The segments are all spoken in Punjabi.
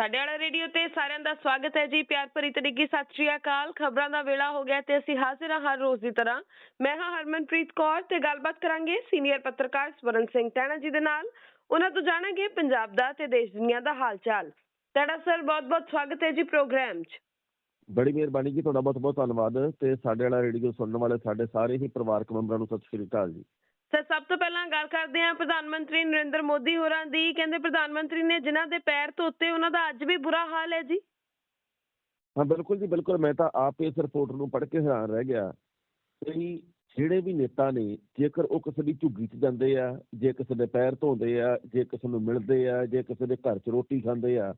ਸਾਡੇ ਵਾਲਾ ਰੇਡੀਓ ਤੇ ਸਾਰਿਆਂ ਦਾ ਸਵਾਗਤ ਹੈ ਜੀ, ਪਿਆਰ ਭਰੀ ਤਰੀਕੇ ਸਤਿ ਸ਼੍ਰੀ ਅਕਾਲ। ਖਬਰਾਂ ਦਾ ਵੇਲਾ ਹੋ ਗਿਆ ਤੇ ਅਸੀਂ ਹਾਜ਼ਰ ਹਾਂ ਹਰ ਰੋਜ਼ ਦੀ ਤਰ੍ਹਾਂ। ਮੈਂ ਹਾਂ ਹਰਮਨਪ੍ਰੀਤ ਕੌਰ ਤੇ ਗੱਲਬਾਤ ਕਰਾਂਗੇ ਸੀਨੀਅਰ ਪੱਤਰਕਾਰ ਸਵਰਨ ਸਿੰਘ ਟੈਣਾ ਜੀ ਦੇ ਨਾਲ। ਉਹਨਾਂ ਤੋਂ ਜਾਣਾਂਗੇ ਪੰਜਾਬ ਦਾ ਤੇ ਦੇਸ਼ ਦੁਨੀਆ ਦਾ ਹਾਲ ਚਾਲ ਤੁਹਾਡਾ ਸਰ, ਬਹੁਤ-ਬਹੁਤ ਸਵਾਗਤ ਹੈ ਜੀ ਪ੍ਰੋਗਰਾਮ 'ਚ। ਬੜੀ ਮਿਹਰਬਾਨੀ ਜੀ, ਤੁਹਾਡਾ ਬਹੁਤ ਬਹੁਤ ਧੰਨਵਾਦ ਤੇ ਸਾਡੇ ਵਾਲਾ ਰੇਡੀਓ ਸੁਣਨ ਵਾਲੇ ਸਾਡੇ ਸਾਰੇ ਹੀ ਪਰਿਵਾਰਕ ਮੈਂਬਰਾਂ ਨੂੰ ਸਤਿ ਸ਼੍ਰੀ ਅਕਾਲ ਜੀ। ਸਰ, ਸਭ ਤੋਂ ਪਹਿਲਾਂ ਗੱਲ ਕਰਦੇ ਹਾਂ ਪ੍ਰਧਾਨ ਮੰਤਰੀ ਨਰਿੰਦਰ ਮੋਦੀ ਹੋਰਾਂ ਦੀ। ਕਹਿੰਦੇ ਪ੍ਰਧਾਨ ਮੰਤਰੀ ਨੇ ਜਿਨ੍ਹਾਂ ਦੇ ਪੈਰ ਧੋਤੇ, ਉਹਨਾਂ ਦਾ ਅੱਜ ਵੀ ਬੁਰਾ ਹਾਲ ਹੈ ਜੀ। ਹਾਂ, ਬਿਲਕੁਲ ਜੀ, ਬਿਲਕੁਲ। ਮੈਂ ਤਾਂ ਆਪ ਇਸ ਰਿਪੋਰਟ ਨੂੰ ਪੜ੍ਹ ਕੇ ਹੈਰਾਨ ਰਹਿ ਗਿਆ। ਕਿ ਜਿਹੜੇ ਵੀ ਨੇਤਾ ਨੇ, ਜੇਕਰ ਉਹ ਕਿਸੇ ਦੀ ਝੁੱਗੀ 'ਚ ਜਾਂਦੇ ਆ, ਜੇ ਕਿਸੇ ਦੇ ਪੈਰ ਧੋਂਦੇ ਆ, ਜੇ ਕਿਸੇ ਨੂੰ ਮਿਲਦੇ ਆ, ਜੇ ਕਿਸੇ ਦੇ ਘਰ 'ਚ ਰੋਟੀ ਖਾਂਦੇ ਆ,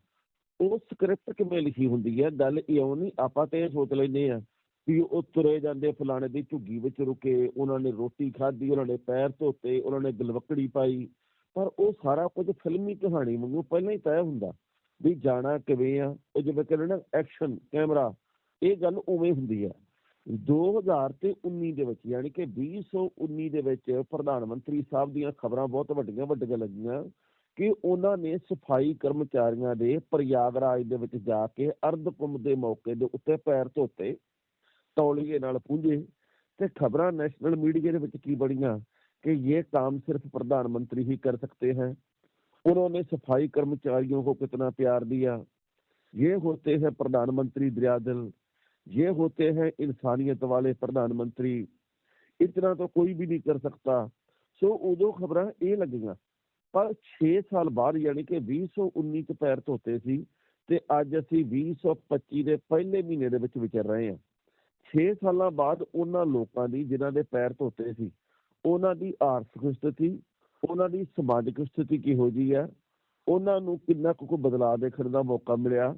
ਉਹ ਸਕ੍ਰਿਪਟ ਕਿਵੇਂ ਲਿਖੀ ਹੁੰਦੀ ਹੈ ਗੱਲ ਇਉਂ ਨਹੀਂ ਆਪਾਂ ਤੇ ਇਹ ਸੋਚ ਲੈਂਦੇ ਆ ਵੀ ਉਹ ਤੁਰੇ ਜਾਂਦੇ ਫਲਾਣੇ ਦੀ ਝੁੱਗੀ ਵਿੱਚ ਰੁਕੇ, ਉਹਨਾਂ ਨੇ ਰੋਟੀ ਖਾਧੀ, ਉਹਨਾਂ ਨੇ ਪੈਰ ਧੋਤੇ, ਉਹਨਾਂ ਨੇ ਗਲਵਕੜੀ ਪਾਈ। ਪਰ ਉਹ ਸਾਰਾ ਕੁਝ ਫਿਲਮੀ ਕਹਾਣੀ ਵਾਂਗੂ ਪਹਿਲਾਂ ਹੀ ਤੈਅ ਹੁੰਦਾ ਵੀ ਜਾਣਾ ਕਿਵੇਂ ਆ, ਉਹ ਜਿਵੇਂ ਕਹਿੰਦੇ ਨਾ, ਐਕਸ਼ਨ, ਕੈਮਰਾ, ਇਹ ਗੱਲ ਉਵੇਂ ਹੁੰਦੀ ਆ। 2000 ਤੇ 19 ਦੇ ਵਿੱਚ, ਯਾਨੀ ਕਿ 2019 ਦੇ ਵਿੱਚ ਪ੍ਰਧਾਨ ਮੰਤਰੀ ਸਾਹਿਬ ਦੀਆਂ ਖਬਰਾਂ ਬਹੁਤ ਵੱਡੀਆਂ ਵੱਡੀਆਂ ਲੱਗੀਆਂ ਕਿ ਉਹਨਾਂ ਨੇ ਸਫ਼ਾਈ ਕਰਮਚਾਰੀਆਂ ਦੇ ਪ੍ਰਯਾਗਰਾਜ ਦੇ ਵਿੱਚ ਜਾ ਕੇ ਅਰਧ ਕੁੰਭ ਦੇ ਮੌਕੇ ਦੇ ਉੱਤੇ ਪੈਰ ਧੋਤੇ। ਤੌਲੀਏ ਨਾਲ ਪੂੰਝੇ ਤੇ ਖਬਰਾਂ ਨੈਸ਼ਨਲ ਮੀਡੀਆ ਦੇ ਵਿੱਚ ਕੀ ਬੜੀਆਂ कि ये काम सिर्फ प्रधानमंत्री ही कर सकते हैं उन्होंने सफाई कर्मचारियों को कितना प्यार दिया ये होते हैं प्रधानमंत्री दरियादिल ये होते हैं इंसानियत वाले प्रधानमंत्री इतना तो कोई भी नहीं कर सकता ਸੋ ਉਦੋਂ ਖਬਰਾਂ ਇਹ ਲੱਗੀਆਂ ਪਰ 6 ਸਾਲ ਬਾਅਦ ਯਾਨੀ ਕਿ 2019 ਚ ਪੈਰ ਧੋਤੇ ਸੀ ਤੇ ਅੱਜ ਅਸੀਂ 2025 ਦੇ ਪਹਿਲੇ ਮਹੀਨੇ ਦੇ ਵਿੱਚ ਵਿਚਰ ਰਹੇ ਹਾਂ 6 ਸਾਲਾਂ ਬਾਅਦ ਉਹਨਾਂ ਲੋਕਾਂ ਦੀ, ਜਿਨ੍ਹਾਂ ਦੇ ਪੈਰ ਧੋਤੇ ਸੀ, ਉਹਨਾਂ ਦੀ ਆਰਥਿਕ ਸਥਿਤੀ, ਉਹਨਾਂ ਦੀ ਸਮਾਜਿਕ ਸਥਿਤੀ ਕਿਹੋ ਜੀ ਹੈ, ਉਹਨਾਂ ਨੂੰ ਕਿੰਨਾ ਕੁ ਬਦਲਾਅ ਦੇਖਣ ਦਾ ਮੌਕਾ ਮਿਲਿਆ,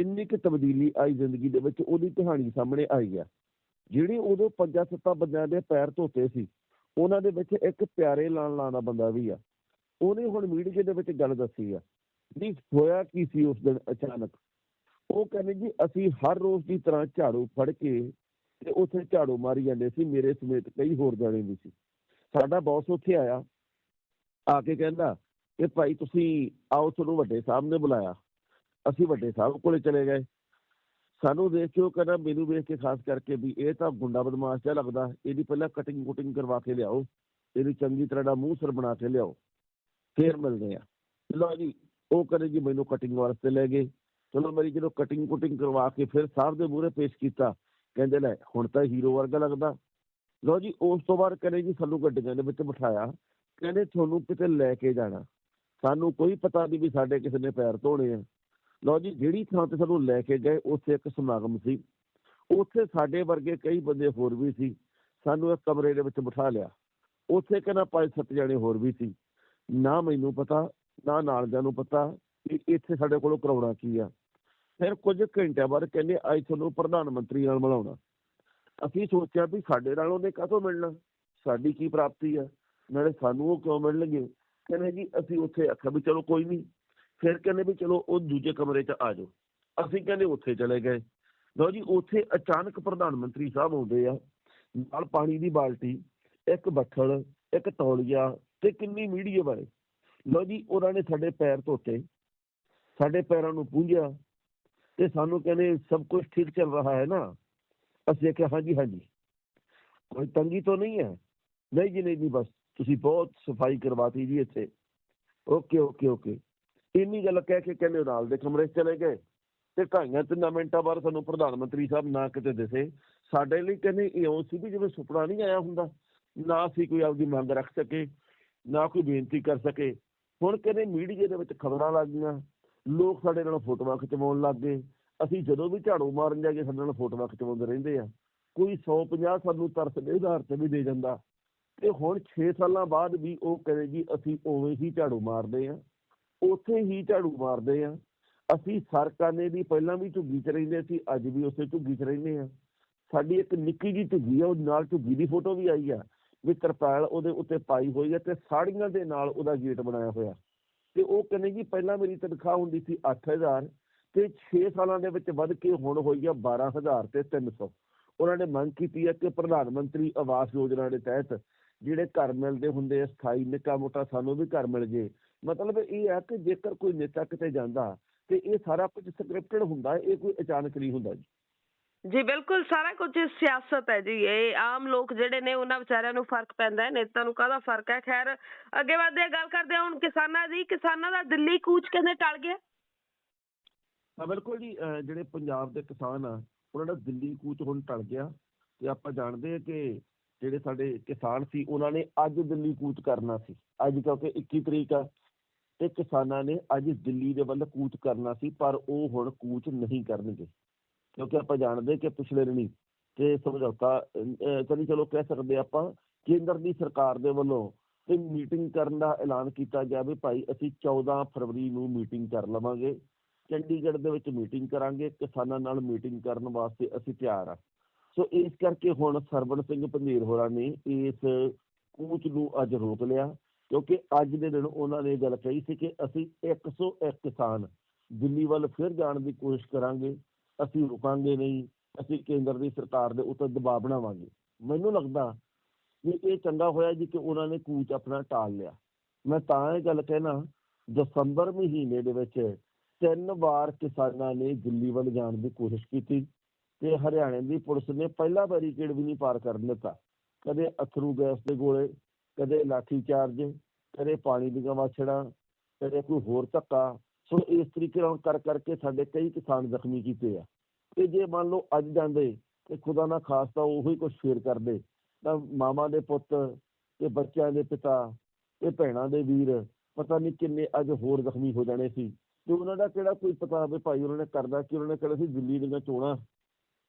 ਇੰਨੀ ਕੁ ਤਬਦੀਲੀ ਆਈ ਜ਼ਿੰਦਗੀ ਦੇ ਵਿੱਚ, ਉਹਦੀ ਕਹਾਣੀ ਸਾਹਮਣੇ ਆਈ ਹੈ। ਜਿਹੜੀ ਉਦੋਂ ਪੰਜਾਂ ਸੱਤਾਂ ਬੰਦਿਆਂ ਦੇ ਪੈਰ ਧੋਤੇ ਸੀ, ਉਹਨਾਂ ਦੇ ਵਿੱਚ ਇੱਕ ਪਿਆਰੇ ਲਾਣ ਲਾਣਾ ਬੰਦਾ ਵੀ ਆ। ਉਹਨੇ ਹੁਣ ਮੀਡੀਆ ਦੇ ਵਿੱਚ ਗੱਲ ਦੱਸੀ ਆ, ਵੀ ਹੋਇਆ ਕੀ ਸੀ ਉਸ ਦਿਨ ਅਚਾਨਕ? ਉਹ ਕਹਿੰਦੇ ਜੀ, ਅਸੀਂ ਹਰ ਰੋਜ਼ ਦੀ ਤਰ੍ਹਾਂ ਝਾੜੂ ਫੜ ਕੇ ਤੇ ਉੱਥੇ ਝਾੜੂ ਮਾਰੀ ਜਾਂਦੇ ਸੀ, ਮੇਰੇ ਸਮੇਤ ਕਈ ਹੋਰ ਜਾਣੇ ਵੀ ਸੀ। ਸਾਡਾ ਬੌਸ ਉੱਥੇ ਆਇਆ, ਆ ਕੇ ਕਹਿੰਦਾ ਕਿ ਭਾਈ ਤੁਸੀਂ ਆਓ, ਤੁਹਾਨੂੰ ਵੱਡੇ ਸਾਹਿਬ ਨੇ ਬੁਲਾਇਆ। ਅਸੀਂ ਵੱਡੇ ਸਾਹਿਬ ਕੋਲੇ ਚਲੇ ਗਏ। ਸਾਨੂੰ ਦੇਖ ਕੇ ਉਹ ਕਹਿੰਦਾ, ਮੈਨੂੰ ਵੇਖ ਕੇ ਖਾਸ ਕਰਕੇ ਵੀ ਇਹ ਤਾਂ ਗੁੰਡਾ ਬਦਮਾਸ਼ ਜਿਹਾ ਲੱਗਦਾ, ਇਹਦੀ ਪਹਿਲਾਂ ਕਟਿੰਗ ਕੁਟਿੰਗ ਕਰਵਾ ਕੇ ਲਿਆਓ, ਇਹਨੂੰ ਚੰਗੀ ਤਰ੍ਹਾਂ ਦਾ ਮੂੰਹ ਸਿਰ ਬਣਾ ਕੇ ਲਿਆਓ, ਫੇਰ ਮਿਲਦੇ ਆ। ਲਓ ਜੀ, ਉਹ ਕਹਿੰਦੇ ਜੀ ਮੈਨੂੰ ਕਟਿੰਗ ਵਾਸਤੇ ਲੈ ਗਏ। ਚਲੋ ਮੇਰੀ ਜਦੋਂ ਕਟਿੰਗ ਕੁਟਿੰਗ ਕਰਵਾ ਕੇ ਫਿਰ ਸਾਹਿਬ ਦੇ ਮੂਹਰੇ ਪੇਸ਼ ਕੀਤਾ ਕਹਿੰਦੇ ਲੈ, ਹੁਣ ਤਾਂ ਹੀਰੋ ਵਰਗਾ ਲੱਗਦਾ। ਲਓ ਜੀ, ਉਸ ਤੋਂ ਬਾਅਦ ਕਹਿੰਦੇ ਜੀ ਸਾਨੂੰ ਗੱਡੀਆਂ ਦੇ ਵਿੱਚ ਬਿਠਾਇਆ। ਕਹਿੰਦੇ ਤੁਹਾਨੂੰ ਕਿਤੇ ਲੈ ਕੇ ਜਾਣਾ। ਸਾਨੂੰ ਕੋਈ ਪਤਾ ਨਹੀਂ ਵੀ ਸਾਡੇ ਕਿਸੇ ਨੇ ਪੈਰ ਧੋਣੇ ਆ। ਲਓ ਜੀ, ਜਿਹੜੀ ਥਾਂ ਤੇ ਸਾਨੂੰ ਲੈ ਕੇ ਗਏ, ਉੱਥੇ ਇੱਕ ਸਮਾਗਮ ਸੀ। ਉੱਥੇ ਸਾਡੇ ਵਰਗੇ ਕਈ ਬੰਦੇ ਹੋਰ ਵੀ ਸੀ। ਸਾਨੂੰ ਇੱਕ ਕਮਰੇ ਦੇ ਵਿੱਚ ਬਿਠਾ ਲਿਆ। ਉੱਥੇ ਕਹਿੰਦਾ ਪੰਜ ਸੱਤ ਜਣੇ ਹੋਰ ਵੀ ਸੀ। ਨਾ ਮੈਨੂੰ ਪਤਾ, ਨਾ ਨਾਲਦਿਆਂ ਨੂੰ ਪਤਾ ਕਿ ਇੱਥੇ ਸਾਡੇ ਕੋਲੋਂ ਕਰਾਉਣਾ ਕੀ ਆ। ਫਿਰ ਕੁਝ ਘੰਟਿਆਂ ਬਾਅਦ ਕਹਿੰਦੇ, ਅੱਜ ਤੁਹਾਨੂੰ ਪ੍ਰਧਾਨ ਮੰਤਰੀ ਨਾਲ ਮਿਲਾਉਣਾ। ਅਸੀਂ ਸੋਚਿਆ ਵੀ ਸਾਡੇ ਨਾਲ ਉਹਨੇ ਕਾਹਤੋਂ ਮਿਲਣਾ? ਸਾਡੀ ਕੀ ਪ੍ਰਾਪਤੀ ਆ? ਨਾਲੇ ਸਾਨੂੰ ਉਹ ਕਿਉਂ ਮਿਲਣਗੇ? ਕਹਿੰਦੇ ਜੀ, ਅਸੀਂ ਉੱਥੇ ਆਖਿਆ ਵੀ ਚਲੋ ਕੋਈ ਨਹੀਂ। ਫਿਰ ਕਹਿੰਦੇ ਵੀ ਚਲੋ ਉਹ ਦੂਜੇ ਕਮਰੇ 'ਚ ਆ ਜਾਓ। ਅਸੀਂ ਕਹਿੰਦੇ ਉੱਥੇ ਚਲੇ ਗਏ। ਲਓ ਜੀ, ਉੱਥੇ ਅਚਾਨਕ ਪ੍ਰਧਾਨ ਮੰਤਰੀ ਸਾਹਿਬ ਆਉਂਦੇ ਆ। ਨਾਲ ਪਾਣੀ ਦੀ ਬਾਲਟੀ, ਇੱਕ ਬੱਠਲ, ਇੱਕ ਤੌਲੀਆ ਤੇ ਕਿੰਨੀ ਮੀਡੀਆ ਵਾਲੇ ਲਓ ਜੀ, ਉਹਨਾਂ ਨੇ ਸਾਡੇ ਪੈਰ ਧੋਤੇ। ਸਾਡੇ ਪੈਰਾਂ ਨੂੰ ਪੂੰਝਿਆ। ਤੇ ਸਾਨੂੰ ਕਹਿੰਦੇ ਸਭ ਕੁਝ ਠੀਕ ਚੱਲ ਰਹਾ ਹੈ ਨਾ? ਅਸੀਂ ਕਿਹਾ ਹਾਂਜੀ ਹਾਂਜੀ। ਕੋਈ ਤੰਗੀ ਤਾਂ ਨਹੀਂ ਹੈ? ਨਹੀਂ ਜੀ ਨਹੀਂ ਜੀ, ਬਸ ਤੁਸੀਂ ਬਹੁਤ ਸਫ਼ਾਈ ਕਰਵਾਤੀ ਜੀ ਇੱਥੇ। Okay okay okay. ਇੰਨੀ ਗੱਲ ਕਹਿ ਕੇ ਕਹਿੰਦੇ ਨਾਲ ਦੇ ਕਮਰੇ 'ਚ ਚਲੇ ਗਏ ਤੇ ਢਾਈਆਂ ਤਿੰਨਾਂ ਮਿੰਟਾਂ ਬਾਅਦ ਸਾਨੂੰ ਪ੍ਰਧਾਨ ਮੰਤਰੀ ਸਾਹਿਬ ਨਾ ਕਿਤੇ ਦਿਸੇ। ਸਾਡੇ ਲਈ ਕਹਿੰਦੇ ਇਉਂ ਸੀ ਵੀ ਜਿਵੇਂ ਸੁਪਨਾ ਨਹੀਂ ਆਇਆ ਹੁੰਦਾ, ਨਾ ਅਸੀਂ ਕੋਈ ਆਪਦੀ ਮੰਗ ਰੱਖ ਸਕੇ, ਨਾ ਕੋਈ ਬੇਨਤੀ ਕਰ ਸਕੇ। ਹੁਣ ਕਹਿੰਦੇ ਮੀਡੀਆ ਦੇ ਵਿੱਚ ਖਬਰਾਂ ਲੱਗ ਗਈਆਂ। ਲੋਕ ਸਾਡੇ ਨਾਲ ਫੋਟੋਆਂ ਖਿਚਵਾਉਣ ਲੱਗ ਗਏ। ਅਸੀਂ ਜਦੋਂ ਵੀ ਝਾੜੂ ਮਾਰਨ ਜਾ ਸਾਡੇ ਨਾਲ ਫੋਟੋਆਂ ਖਿਚਵਾਉਂਦੇ ਰਹਿੰਦੇ ਆ। ਕੋਈ 150 ਸਾਨੂੰ ਤਰਸ ਦੇ ਆਧਾਰ ਤੇ ਵੀ ਦੇ ਜਾਂਦਾ। ਤੇ ਹੁਣ 6 ਸਾਲਾਂ ਬਾਅਦ ਵੀ ਉਹ ਕਹਿੰਦੇ ਜੀ, ਅਸੀਂ ਉਵੇਂ ਹੀ ਝਾੜੂ ਮਾਰਦੇ ਆ। ਉੱਥੇ ਹੀ ਝਾੜੂ ਮਾਰਦੇ ਆ। ਅਸੀਂ ਸਰਕਾਨੇ ਦੀ ਪਹਿਲਾਂ ਵੀ ਝੁੱਗੀ 'ਚ ਰਹਿੰਦੇ ਸੀ, ਅੱਜ ਵੀ ਉਸੇ ਝੁੱਗੀ 'ਚ ਰਹਿੰਦੇ ਆ। ਸਾਡੀ ਇੱਕ ਨਿੱਕੀ ਜਿਹੀ ਝੁੱਗੀ ਆ, ਉਹ ਨਾਲ ਝੁੱਗੀ ਦੀ ਫੋਟੋ ਵੀ ਆਈ ਆ। ਵੀ ਤਰਪਾਲ ਉਹਦੇ ਉੱਤੇ ਪਾਈ ਹੋਈ ਹੈ ਤੇ ਸਾੜੀਆਂ ਦੇ ਨਾਲ ਉਹਦਾ ਗੇਟ ਬਣਾਇਆ ਹੋਇਆ। ਤੇ ਉਹ ਕਹਿੰਦੇ ਜੀ ਪਹਿਲਾਂ ਮੇਰੀ ਤਨਖਾਹ ਹੁੰਦੀ ਸੀ 8000 ਤੇ 6 ਸਾਲਾਂ ਦੇ ਵਿੱਚ ਵੱਧ ਕੇ ਹੁਣ ਹੋਈ ਆ 12000 ਤੇ 300 ਉਹਨਾਂ ਨੇ ਮੰਗ ਕੀਤੀ ਹੈ ਕਿ ਪ੍ਰਧਾਨ ਮੰਤਰੀ ਆਵਾਸ ਯੋਜਨਾ ਦੇ ਤਹਿਤ ਜਿਹੜੇ ਘਰ ਮਿਲਦੇ ਹੁੰਦੇ ਆ, ਸਥਾਈ ਨਿੱਕਾ ਮੋਟਾ ਸਾਨੂੰ ਵੀ ਘਰ ਮਿਲ ਜੇ। ਮਤਲਬ ਇਹ ਹੈ ਕਿ ਜੇਕਰ ਕੋਈ ਨੇਤਾ ਕਿਤੇ ਜਾਂਦਾ ਤੇ ਇਹ ਸਾਰਾ ਕੁਝ ਸਕ੍ਰਿਪਟਡ ਹੁੰਦਾ, ਇਹ ਕੋਈ ਅਚਾਨਕ ਨਹੀਂ ਹੁੰਦਾ ਜੀ। ਜੀ, ਬਿਲਕੁਲ ਸਾਰਾ ਕੁਝ ਸਿਆਸਤ ਹੈ ਜੀ, ਇਹ ਆਮ ਲੋਕ ਜਿਹੜੇ ਨੇ ਉਹਨਾਂ ਵਿਚਾਰਿਆਂ ਨੂੰ ਫ਼ਰਕ ਪੈਂਦਾ ਹੈ, ਨੇਤਾ ਨੂੰ ਕਾਹਦਾ ਫ਼ਰਕ ਹੈ? ਖੈਰ, ਅੱਗੇ ਵਧਦੇ ਗੱਲ ਕਰਦੇ ਹਾਂ, ਹੁਣ ਕਿਸਾਨਾਂ ਦੀ, ਕਿਸਾਨਾਂ ਦਾ ਦਿੱਲੀ ਕੂਚ ਕਹਿੰਦੇ ਟਲ ਗਿਆ? ਹਾਂ, ਬਿਲਕੁਲ ਜੀ ਜਿਹੜੇ ਪੰਜਾਬ ਦੇ ਕਿਸਾਨ ਆ, ਉਹਨਾਂ ਦਾ ਦਿੱਲੀ ਕੂਚ ਹੁਣ ਟਲ ਗਿਆ ਤੇ ਆਪਾਂ ਜਾਣਦੇ ਹਾਂ ਕਿ ਜਿਹੜੇ ਸਾਡੇ ਕਿਸਾਨ ਸੀ, ਉਹਨਾਂ ਨੇ ਅੱਜ ਦਿੱਲੀ ਕੂਚ ਕਰਨਾ ਸੀ, ਅੱਜ ਕਿਉਂਕਿ 21 ਤਰੀਕ ਆ ਤੇ ਕਿਸਾਨਾਂ ਨੇ ਅੱਜ ਦਿੱਲੀ ਦੇ ਵੱਲ ਕੂਚ ਕਰਨਾ ਸੀ, ਪਰ ਉਹ ਹੁਣ ਕੂਚ ਨਹੀਂ ਕਰਨਗੇ। ਕਿਉਂਕਿ ਆਪਾਂ ਜਾਣਦੇ ਕਿ ਪਿਛਲੇ ਦਿਨੀ ਕਿ ਸਮਝੌਤਾ ਅਹ, ਚਲੋ ਕਹਿ ਸਕਦੇ ਆਪਾਂ ਕੇਂਦਰ ਦੀ ਸਰਕਾਰ ਦੇ ਵੱਲੋਂ ਤੇ ਮੀਟਿੰਗ ਕਰਨ ਦਾ ਐਲਾਨ ਕੀਤਾ ਗਿਆ ਵੀ ਭਾਈ ਅਸੀਂ 14 ਫਰਵਰੀ ਨੂੰ ਮੀਟਿੰਗ ਕਰ ਲਵਾਂਗੇ ਚੰਡੀਗੜ੍ਹ ਦੇ ਵਿੱਚ ਮੀਟਿੰਗ ਕਰਾਂਗੇ ਕਿਸਾਨਾਂ ਨਾਲ ਮੀਟਿੰਗ ਕਰਨ ਵਾਸਤੇ ਅਸੀਂ ਤਿਆਰ ਆ। ਸੋ ਇਸ ਕਰਕੇ ਹੁਣ ਸਰਵਣ ਸਿੰਘ ਪੰਧੀਰ ਹੋਰਾਂ ਨੇ ਇਸ ਕੂਚ ਨੂੰ ਅੱਜ ਰੋਕ ਲਿਆ ਕਿਉਂਕਿ ਅੱਜ ਦੇ ਦਿਨ ਉਹਨਾਂ ਨੇ ਇਹ ਗੱਲ ਕਹੀ ਸੀ ਕਿ ਅਸੀਂ 101 ਕਿਸਾਨ ਦਿੱਲੀ ਵੱਲ ਫਿਰ ਜਾਣ ਦੀ ਕੋਸ਼ਿਸ਼ ਕਰਾਂਗੇ। ਅਸੀਂ ਰੁਕਾਂਗੇ ਨਹੀਂ, ਅਸੀਂ ਕੇਂਦਰ ਦੀ ਸਰਕਾਰ ਦੇ ਉੱਤੇ ਦਬਾਅ ਬਣਾਵਾਂਗੇ। ਮੈਨੂੰ ਲੱਗਦਾ ਕਿ ਇਹ ਚੰਗਾ ਹੋਇਆ ਜੀ ਕਿ ਉਹਨਾਂ ਨੇ ਕੂਚ ਆਪਣਾ ਟਾਲ ਲਿਆ। ਮੈਂ ਤਾਂ ਇਹ ਗੱਲ ਕਹਿਣਾ, ਦਸੰਬਰ ਮਹੀਨੇ ਦੇ ਵਿੱਚ ਤਿੰਨ ਵਾਰ ਕਿਸਾਨਾਂ ਨੇ ਦਿੱਲੀ ਵੱਲ ਜਾਣ ਦੀ ਕੋਸ਼ਿਸ਼ ਕੀਤੀ ਤੇ ਹਰਿਆਣੇ ਦੀ ਪੁਲਿਸ ਨੇ ਪਹਿਲਾ ਬੈਰੀਕੇਡ ਵੀ ਨਹੀਂ ਪਾਰ ਕਰਨ ਦਿੱਤਾ। ਕਦੇ ਅਥਰੂ ਗੈਸ ਦੇ ਗੋਲੇ, ਕਦੇ ਲਾਠੀ ਚਾਰਜ ਕਦੇ ਪਾਣੀ ਦੀਆਂ ਵਾਛੜਾਂ, ਕਦੇ ਕੋਈ ਹੋਰ ਧੱਕਾ ਸੋ ਇਸ ਤਰੀਕੇ ਨਾਲ ਕਰ ਕਰਕੇ ਸਾਡੇ ਕਈ ਕਿਸਾਨ ਜ਼ਖਮੀ ਕੀਤੇ ਆ। ਤੇ ਜੇ ਮੰਨ ਲਓ ਅੱਜ ਜਾਂਦੇ ਤੇ ਖੁਦਾ ਨਾ ਖਾਸਤਾ ਉਹੀ ਕੁਝ ਫੇਰ ਕਰਦੇ। ਤਾਂ ਮਾਵਾਂ ਦੇ ਪੁੱਤ ਤੇ ਬੱਚਿਆਂ ਦੇ ਪਿਤਾ ਤੇ ਭੈਣਾਂ ਦੇ ਵੀਰ ਪਤਾ ਨਹੀਂ ਕਿੰਨੇ ਅੱਜ ਹੋਰ ਜ਼ਖਮੀ ਹੋ ਜਾਣੇ ਸੀ। ਤੇ ਉਹਨਾਂ ਦਾ ਕਿਹੜਾ ਕੋਈ ਪਤਾ ਵੀ ਭਾਈ ਉਹਨਾਂ ਨੇ ਕਰਦਾ ਕਿ, ਉਹਨਾਂ ਨੇ ਕਿਹੜਾ ਸੀ ਦਿੱਲੀ ਦੀਆਂ ਚੋਣਾਂ।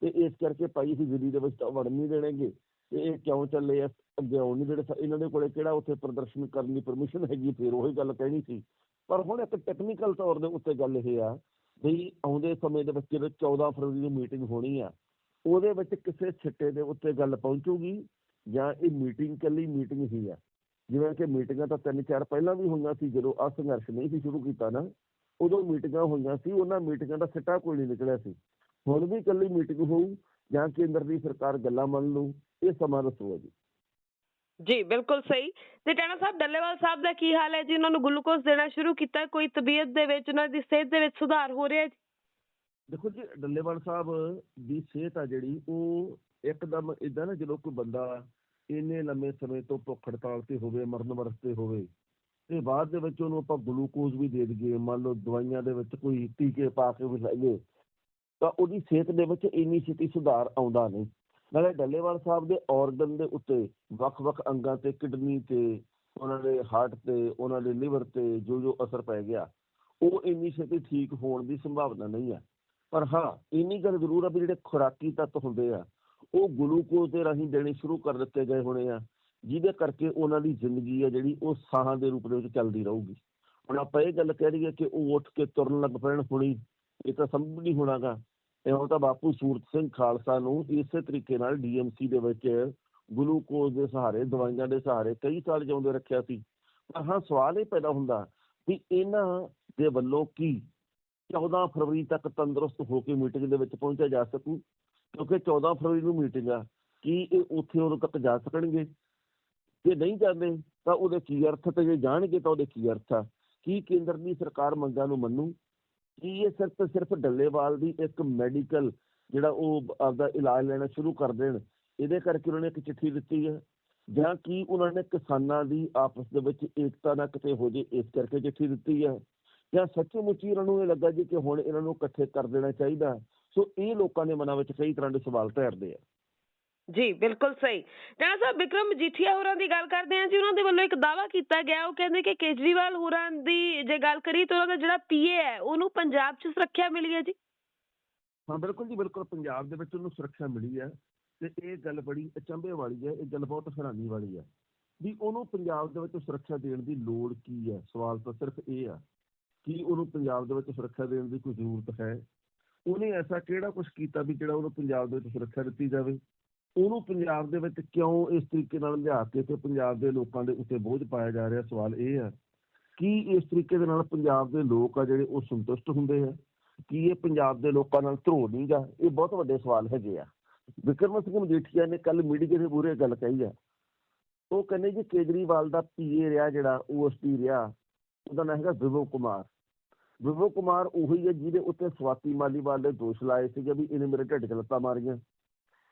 ਤੇ ਇਸ ਕਰਕੇ ਭਾਈ ਅਸੀਂ ਦਿੱਲੀ ਦੇ ਵਿੱਚ ਤਾਂ ਵੜਨ ਨਹੀਂ ਦੇਣਗੇ। ਤੇ ਇਹ ਕਿਉਂ ਚੱਲੇ ਆ? ਅੱਗੇ ਆਉਣ ਨਹੀਂ ਜਿਹੜੇ ਇਹਨਾਂ ਦੇ ਕੋਲੇ ਕਿਹੜਾ ਉੱਥੇ ਪ੍ਰਦਰਸ਼ਨ ਕਰਨ ਦੀ ਪਰਮਿਸ਼ਨ ਹੈਗੀ? ਫਿਰ ਉਹੀ ਗੱਲ ਕਹਿਣੀ ਸੀ। ਪਰ ਹੁਣ ਇੱਕ ਟੈਕਨੀਕਲ ਤੌਰ ਦੇ ਉੱਤੇ ਗੱਲ ਇਹ ਆ ਵੀ ਆਉਂਦੇ ਸਮੇਂ ਦੇ ਵਿੱਚ ਜਦੋਂ 14 ਫਰਵਰੀ ਨੂੰ ਮੀਟਿੰਗ ਹੋਣੀ ਆ, ਉਹਦੇ ਵਿੱਚ ਕਿਸੇ ਛਿੱਟੇ ਦੇ ਉੱਤੇ ਗੱਲ ਪਹੁੰਚੂਗੀ ਜਾਂ ਇਹ ਮੀਟਿੰਗ ਕੱਲੀ ਮੀਟਿੰਗ ਹੀ ਆ। ਜਿਵੇਂ ਕਿ ਮੀਟਿੰਗਾਂ ਤਾਂ ਤਿੰਨ ਚਾਰ ਪਹਿਲਾਂ ਵੀ ਹੋਈਆਂ ਸੀ, ਜਦੋਂ ਆ ਸੰਘਰਸ਼ ਨਹੀਂ ਸੀ ਸ਼ੁਰੂ ਕੀਤਾ ਨਾ, ਉਦੋਂ ਮੀਟਿੰਗਾਂ ਹੋਈਆਂ ਸੀ, ਉਹਨਾਂ ਮੀਟਿੰਗਾਂ ਦਾ ਸਿੱਟਾ ਕੋਈ ਨਹੀਂ ਨਿਕਲਿਆ ਸੀ। ਹੁਣ ਵੀ ਇਕੱਲੀ ਮੀਟਿੰਗ ਹੋਊ ਜਾਂ ਕੇਂਦਰ ਦੀ ਸਰਕਾਰ ਗੱਲਾਂ ਮੰਨ ਲਊ, ਇਹ ਸਮਾਂ ਦੱਸੂਗਾ ਜੀ। ਜੀ, ਬਿਲਕੁਲ ਸਹੀ। ਤੇ ਟੈਣਾ ਸਾਹਿਬ, ਡੱਲੇਵਾਲ ਸਾਹਿਬ ਦਾ ਕੀ ਹਾਲ ਹੈ ਜੀ? ਉਹਨਾਂ ਨੂੰ ਗਲੂਕੋਜ਼ ਦੇਣਾ ਸ਼ੁਰੂ ਕੀਤਾ, ਕੋਈ ਤਬੀਅਤ ਦੇ ਵਿੱਚ, ਉਹਨਾਂ ਦੀ ਸਿਹਤ ਦੇ ਵਿੱਚ ਸੁਧਾਰ ਹੋ ਰਿਹਾ ਹੈ ਦੇਖੋ ਜੀ, ਡੱਲੇਵਾਲ ਸਾਹਿਬ ਦੀ ਸਿਹਤ ਆ ਜਿਹੜੀ, ਉਹ ਇੱਕਦਮ ਇਦਾਂ ਨਾ, ਜਦੋਂ ਕੋਈ ਬੰਦਾ ਇੰਨੇ ਲੰਮੇ ਸਮੇਂ ਤੋਂ ਭੁੱਖ ਹੜਤਾਲ ਤੇ ਹੋਵੇ, ਮਰਨ ਵਰਤੇ ਹੋਵੇ, ਤੇ ਬਾਅਦ ਦੇ ਵਿੱਚ ਉਹਨੂੰ ਆਪਾਂ ਗਲੂਕੋਜ਼ ਵੀ ਦੇ ਦਈਏ, ਮੰਨ ਲਓ ਦਵਾਈਆਂ ਦੇ ਵਿੱਚ ਕੋਈ ਟੀਕੇ ਪਾ ਕੇ ਵੀ ਲਾਈਏ, ਤਾਂ ਉਹਦੀ ਸਿਹਤ ਦੇ ਵਿੱਚ ਇੰਨੀ ਛੇਤੀ ਸੁਧਾਰ ਆਉਂਦਾ ਨਹੀਂ। ਨਾਲੇ ਡੱਲੇਵਾਲ ਸਾਹਿਬ ਦੇ ਆਰਗਨ ਦੇ ਉੱਤੇ ਵੱਖ-ਵੱਖ ਅੰਗਾਂ ਤੇ, ਕਿਡਨੀ ਤੇ, ਉਹਨਾਂ ਦੇ ਹਾਰਟ ਤੇ, ਉਹਨਾਂ ਦੇ ਲਿਵਰ ਤੇ ਜੋ ਜੋ ਅਸਰ ਪੈ ਗਿਆ, ਉਹ ਇੰਨੀ ਛੇਤੀ ਠੀਕ ਹੋਣ ਦੀ ਸੰਭਾਵਨਾ ਨਹੀਂ ਹੈ ਪਰ ਹਾਂ, ਇੰਨੀ ਗੱਲ ਜ਼ਰੂਰ ਆ ਵੀ ਜਿਹੜੇ ਖੁਰਾਕੀ ਤੱਤ ਹੁੰਦੇ ਆ, ਉਹ ਗਲੂਕੋਜ਼ ਦੇ ਰਾਹੀਂ ਦੇਣੇ ਸ਼ੁਰੂ ਕਰ ਦਿੱਤੇ ਗਏ ਹੋਣੇ ਆ, ਜਿਹਦੇ ਕਰਕੇ ਉਹਨਾਂ ਦੀ ਜ਼ਿੰਦਗੀ ਆ ਜਿਹੜੀ, ਉਹ ਸਾਹਾਂ ਦੇ ਰੂਪ ਦੇ ਵਿੱਚ ਚੱਲਦੀ ਰਹੂਗੀ। ਹੁਣ ਆਪਾਂ ਇਹ ਗੱਲ ਕਹਿ ਰਹੀਏ ਕਿ ਉਹ ਉੱਠ ਕੇ ਤੁਰਨ ਲੱਗ ਪੈਣ, ਹੁਣੀ, ਇਹ ਤਾਂ ਸੰਭਵ ਨਹੀਂ ਹੋਣਾਗਾ। ਇਉਂ ਤਾਂ ਬਾਪੂ ਸੂਰਤ ਸਿੰਘ ਖਾਲਸਾ ਨੂੰ ਇਸੇ ਤਰੀਕੇ ਨਾਲ ਡੀਐਮਸੀ ਦੇ ਵਿੱਚ ਗਲੂਕੋਜ਼ ਦੇ ਸਹਾਰੇ, ਦਵਾਈਆਂ ਦੇ ਸਹਾਰੇ ਕਈ ਸਾਲ ਜਿਉਂਦੇ ਰੱਖਿਆ ਸੀ। ਪਰ ਹਾਂ, ਸਵਾਲ ਇਹ ਪੈਦਾ ਹੁੰਦਾ ਵੀ ਇਹਨਾਂ ਦੇ ਵੱਲੋਂ ਕੀ 14 ਫਰਵਰੀ ਤੱਕ ਤੰਦਰੁਸਤ ਹੋ ਕੇ ਮੀਟਿੰਗ ਦੇ ਵਿੱਚ ਪਹੁੰਚਿਆ ਜਾ ਸਕੂ? ਕਿਉਂਕਿ 14 ਫਰਵਰੀ ਨੂੰ ਮੀਟਿੰਗ ਆ, ਕੀ ਇਹ ਉੱਥੇ ਉਦੋਂ ਤੱਕ ਜਾ ਸਕਣਗੇ? ਜੇ ਨਹੀਂ ਜਾਂਦੇ, ਤਾਂ ਉਹਦੇ ਕੀ ਅਰਥ ਤੇ? ਜੇ ਜਾਣਗੇ ਤਾਂ ਉਹਦੇ ਕੀ ਅਰਥ ਆ? ਕੀ ਕੇਂਦਰ ਦੀ ਸਰਕਾਰ ਮੰਗਾਂ ਨੂੰ ਮੰਨੂ? ਕੀ ਇਹ ਸਿਰਫ ਤੇ ਸਿਰਫ ਡੱਲੇਵਾਲ ਦੀ ਇੱਕ ਮੈਡੀਕਲ ਜਿਹੜਾ ਉਹ ਆਪਦਾ ਇਲਾਜ ਲੈਣਾ ਸ਼ੁਰੂ ਕਰ ਦੇਣ, ਇਹਦੇ ਕਰਕੇ ਉਹਨਾਂ ਨੇ ਇੱਕ ਚਿੱਠੀ ਦਿੱਤੀ ਹੈ? ਜਾਂ ਕੀ ਉਹਨਾਂ ਨੇ ਕਿਸਾਨਾਂ ਦੀ ਆਪਸ ਦੇ ਵਿੱਚ ਏਕਤਾ ਨਾ ਕਿਤੇ ਹੋ ਜੇ, ਇਸ ਕਰਕੇ ਚਿੱਠੀ ਦਿੱਤੀ ਹੈ? ਜਾਂ ਸੱਚਮੁੱਚ ਹੀ ਇਹਨਾਂ ਨੂੰ ਇਹ ਲੱਗਾ ਜੀ ਕਿ ਹੁਣ ਇਹਨਾਂ ਨੂੰ ਇਕੱਠੇ ਕਰ ਦੇਣਾ ਚਾਹੀਦਾ? ਸੋ ਇਹ ਲੋਕਾਂ ਦੇ ਮਨਾਂ ਵਿੱਚ ਕਈ ਤਰ੍ਹਾਂ ਦੇ ਸਵਾਲ ਤੈਰਦੇ ਆ। ਜੀ, ਬਿਲਕੁਲ ਸਹੀ। ਟੈਣਾ ਸਾਹਿਬ, ਵਿਕਰਮ ਮਜੀਠੀਆ ਹੋਰਾਂ ਦੀ ਗੱਲ ਕਰਦੇ ਹਾਂ ਜੀ। ਉਹਨਾਂ ਦੇ ਵੱਲੋਂ ਇੱਕ ਦਾਵਾ ਕੀਤਾ ਗਿਆ। ਉਹ ਕਹਿੰਦੇ ਕਿ ਕੇਜਰੀਵਾਲ ਹੋਰਾਂ ਦੀ ਜੇ ਗੱਲ ਕਰੀ ਤਾਂ ਉਹਨਾਂ ਦਾ ਜਿਹੜਾ ਪੀਏ ਹੈ, ਉਹਨੂੰ ਪੰਜਾਬ 'ਚ ਸੁਰੱਖਿਆ ਮਿਲੀ ਹੈ ਜੀ? ਹਾਂ, ਬਿਲਕੁਲ ਜੀ, ਬਿਲਕੁਲ। ਪੰਜਾਬ ਦੇ ਵਿੱਚ ਉਹਨੂੰ ਸੁਰੱਖਿਆ ਮਿਲੀ ਹੈ ਤੇ ਇਹ ਗੱਲ ਬੜੀ ਅਚੰਭੇ ਵਾਲੀ ਹੈ। ਇਹ ਗੱਲ ਬਹੁਤ ਹੈਰਾਨੀ ਵਾਲੀ ਹੈ ਵੀ ਉਹਨੂੰ ਪੰਜਾਬ ਦੇ ਵਿੱਚ ਸੁਰੱਖਿਆ ਦੇਣ ਦੀ ਲੋੜ ਕੀ ਹੈ? ਸਵਾਲ ਤਾਂ ਸਿਰਫ ਇਹ ਆ ਕਿ ਉਹਨੂੰ ਪੰਜਾਬ ਦੇ ਵਿੱਚ ਸੁਰੱਖਿਆ ਦੇਣ ਦੀ ਕੋਈ ਜ਼ਰੂਰਤ ਹੈ? ਉਹਨੇ ਐਸਾ ਕਿਹੜਾ ਕੁਝ ਕੀਤਾ ਵੀ ਜਿਹੜਾ ਉਹਨੂੰ ਪੰਜਾਬ ਦੇ ਵਿੱਚ ਸੁਰੱਖਿਆ ਦਿੱਤੀ ਜਾਵੇ? ਉਹਨੂੰ ਪੰਜਾਬ ਦੇ ਵਿੱਚ ਕਿਉਂ ਇਸ ਤਰੀਕੇ ਨਾਲ ਲਿਆ ਕੇ ਤੇ ਪੰਜਾਬ ਦੇ ਲੋਕਾਂ ਦੇ ਉੱਤੇ ਬੋਝ ਪਾਇਆ ਜਾ ਰਿਹਾ, ਸਵਾਲ ਇਹ ਹੈ, ਕੀ ਇਸ ਤਰੀਕੇ ਦੇ ਨਾਲ ਪੰਜਾਬ ਦੇ ਲੋਕ ਆ ਜਿਹੜੇ ਉਹ ਸੰਤੁਸ਼ਟ ਹੁੰਦੇ ਆ? ਕੀ ਇਹ ਪੰਜਾਬ ਦੇ ਲੋਕਾਂ ਨਾਲ ਧਰੋ ਨਹੀਂ ਗਾ? ਇਹ ਬਹੁਤ ਵੱਡੇ ਸਵਾਲ ਹੈਗੇ ਆ। ਵਿਕਰਮ ਸਿੰਘ ਮਜੀਠੀਆ ਨੇ ਕੱਲ ਮੀਡੀਆ ਦੇ ਪੂਰੇ ਗੱਲ ਕਹੀ ਆ। ਉਹ ਕਹਿੰਦੇ ਜੀ ਕੇਜਰੀਵਾਲ ਦਾ ਪੀਏ ਰਿਹਾ ਜਿਹੜਾ ਓਐਸਪੀ ਰਿਹਾ, ਉਹਦਾ ਨਾਮ ਹੈਗਾ ਵਿਵੋ ਕੁਮਾਰ। ਵਿਵੋ ਕੁਮਾਰ ਉਹੀ ਹੈ ਜਿਹਦੇ ਉੱਤੇ ਸਵਾਤੀ ਮਾਲੀਵਾਲ ਨੇ ਦੋਸ਼ ਲਾਏ ਸੀਗੇ ਵੀ ਇਹਨੇ ਮੇਰੇ ਢਿੱਡ 'ਚ ਲੱਤਾਂ ਮਾਰੀਆਂ।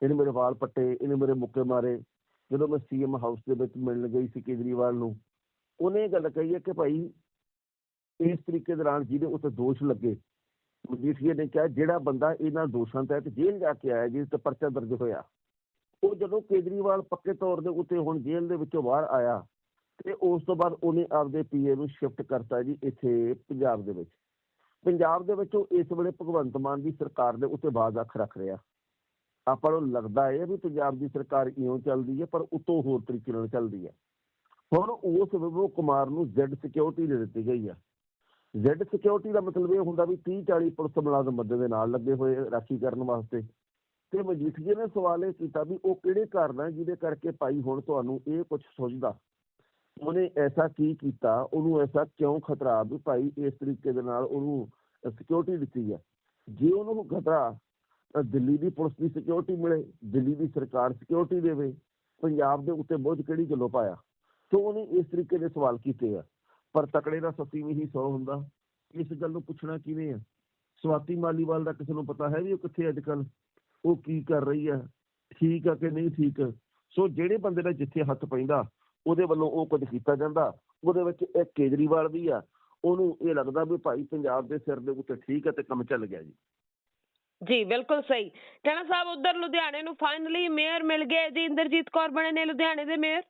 ਇਹਨੇ ਮੇਰੇ ਵਾਲ ਪੱਟੇ, ਇਹਨੇ ਮੇਰੇ ਮੁੱਕੇ ਮਾਰੇ। ਜਦੋਂ ਮੈਂ ਸੀਐਮ ਹਾਊਸ ਦੇ ਵਿੱਚ ਮਿਲਣ ਗਈ ਸੀ ਕੇਜਰੀਵਾਲ ਨੂੰ, ਉਹਨੇ ਇਹ ਗੱਲ ਕਹੀ ਹੈ ਕਿ ਭਾਈ ਇਸ ਤਰੀਕੇ ਦੌਰਾਨ ਜਿਹਦੇ ਉੱਤੇ ਦੋਸ਼ ਲੱਗੇ ਮਜੀਠੀਆ ਨੇ ਕਿਹਾ, ਜਿਹੜਾ ਬੰਦਾ ਇਹਨਾਂ ਦੋਸ਼ਾਂ ਤਹਿਤ ਜੇਲ੍ਹ ਜਾ ਕੇ ਆਇਆ, ਜਿਸ ਤੇ ਪਰਚਾ ਦਰਜ ਹੋਇਆ, ਉਹ ਜਦੋਂ ਕੇਜਰੀਵਾਲ ਪੱਕੇ ਤੌਰ ਦੇ ਉੱਤੇ ਹੁਣ ਜੇਲ੍ਹ ਦੇ ਵਿੱਚੋਂ ਬਾਹਰ ਆਇਆ, ਤੇ ਉਸ ਤੋਂ ਬਾਅਦ ਉਹਨੇ ਆਪਦੇ ਪੀਏ ਨੂੰ ਸ਼ਿਫਟ ਕਰਤਾ ਜੀ ਇੱਥੇ ਪੰਜਾਬ ਦੇ ਵਿੱਚ। ਪੰਜਾਬ ਦੇ ਵਿੱਚ ਉਹ ਇਸ ਵੇਲੇ ਭਗਵੰਤ ਮਾਨ ਦੀ ਸਰਕਾਰ ਦੇ ਉੱਤੇ ਬਾਜ਼ ਅੱਖ ਰੱਖ ਰਿਹਾ। ਆਪਾਂ ਨੂੰ ਲੱਗਦਾ ਹੈ ਵੀ ਪੰਜਾਬ ਦੀ ਸਰਕਾਰ ਇਉਂ ਚੱਲਦੀ ਹੈ, ਪਰ ਉਤੋਂ ਹੋਰ ਤਰੀਕੇ ਨਾਲ ਚੱਲਦੀ ਹੈ। ਹੁਣ ਉਸ ਵਿਭੂ ਕੁਮਾਰ ਨੂੰ ਜ਼ੈਡ ਸਿਕਿਉਰਿਟੀ ਦੇ ਦਿੱਤੀ ਗਈ ਹੈ ਜ਼ੈਡ ਸਿਕਿਉਰਿਟੀ ਦਾ ਮਤਲਬ ਇਹ ਹੁੰਦਾ ਵੀ 30 40 ਪੁਲਿਸ ਮੁਲਾਜ਼ਮ ਬੰਦੇ ਦੇ ਨਾਲ ਲੱਗੇ ਹੋਏ ਰਾਖੀ ਕਰਨ ਵਾਸਤੇ। ਤੇ ਮਜੀਠੀਏ ਨੇ ਸਵਾਲ ਇਹ ਕੀਤਾ ਵੀ ਉਹ ਕਿਹੜੇ ਕਾਰਨ ਹੈ ਜਿਹਦੇ ਕਰਕੇ ਭਾਈ ਹੁਣ ਤੁਹਾਨੂੰ ਇਹ ਕੁਝ ਸੁਝਦਾ? ਉਹਨੇ ਐਸਾ ਕੀ ਕੀਤਾ? ਉਹਨੂੰ ਐਸਾ ਕਿਉਂ ਖਤਰਾ ਵੀ ਭਾਈ ਇਸ ਤਰੀਕੇ ਦੇ ਨਾਲ ਉਹਨੂੰ ਸਿਕਿਉਰਿਟੀ ਦਿੱਤੀ ਹੈ ਜੇ ਉਹਨੂੰ ਖਤਰਾ ਤਾਂ ਦਿੱਲੀ ਦੀ ਪੁਲਿਸ ਦੀ ਸਿਕਿਉਰਿਟੀ ਮਿਲੇ, ਦਿੱਲੀ ਦੀ ਸਰਕਾਰ ਸਿਕਿਉਰਿਟੀ ਦੇਵੇ, ਪੰਜਾਬ ਦੇ ਉੱਤੇ ਬੋਝ ਕਿਹੜੀ ਗੱਲੋਂ ਪਾਇਆ? ਸੋ ਉਹਨੇ ਇਸ ਤਰੀਕੇ ਦੇ ਸਵਾਲ ਕੀਤੇ ਆ। ਪਰ ਤਕੜੇ ਦਾ ਸੱਤੀ ਵੀ ਹੀ ਸੌ ਹੁੰਦਾ। ਇਸ ਗੱਲ ਨੂੰ ਪੁੱਛਣਾ ਕਿਵੇਂ ਆ? ਸਵਾਤੀ ਮਾਲੀਵਾਲ ਦਾ ਕਿਸੇ ਨੂੰ ਪਤਾ ਹੈ ਵੀ ਉਹ ਕਿੱਥੇ ਅੱਜ ਕੱਲ ਉਹ ਕੀ ਕਰ ਰਹੀ ਆ? ਠੀਕ ਆ ਕਿ ਨਹੀਂ ਠੀਕ? ਸੋ ਜਿਹੜੇ ਬੰਦੇ ਦਾ ਜਿੱਥੇ ਹੱਥ ਪੈਂਦਾ, ਉਹਦੇ ਵੱਲੋਂ ਉਹ ਕੁਝ ਕੀਤਾ ਜਾਂਦਾ। ਉਹਦੇ ਵਿੱਚ ਇੱਕ ਕੇਜਰੀਵਾਲ ਵੀ ਆ। ਉਹਨੂੰ ਇਹ ਲੱਗਦਾ ਵੀ ਭਾਈ ਪੰਜਾਬ ਦੇ ਸਿਰ ਦੇ ਉੱਤੇ ਠੀਕ ਹੈ ਤੇ ਕੰਮ ਚੱਲ ਗਿਆ ਜੀ। ਜੀ, ਬਿਲਕੁਲ ਸਹੀ। ਟੈਣਾ ਸਾਹਿਬ, ਉਧਰ ਲੁਧਿਆਣੇ ਨੂੰ ਫਾਈਨਲੀ ਮੇਅਰ ਮਿਲ ਗਏ ਜੀ, ਇੰਦਰਜੀਤ ਕੌਰ ਬਣੇ ਨੇ ਲੁਧਿਆਣੇ ਦੇ ਮੇਅਰ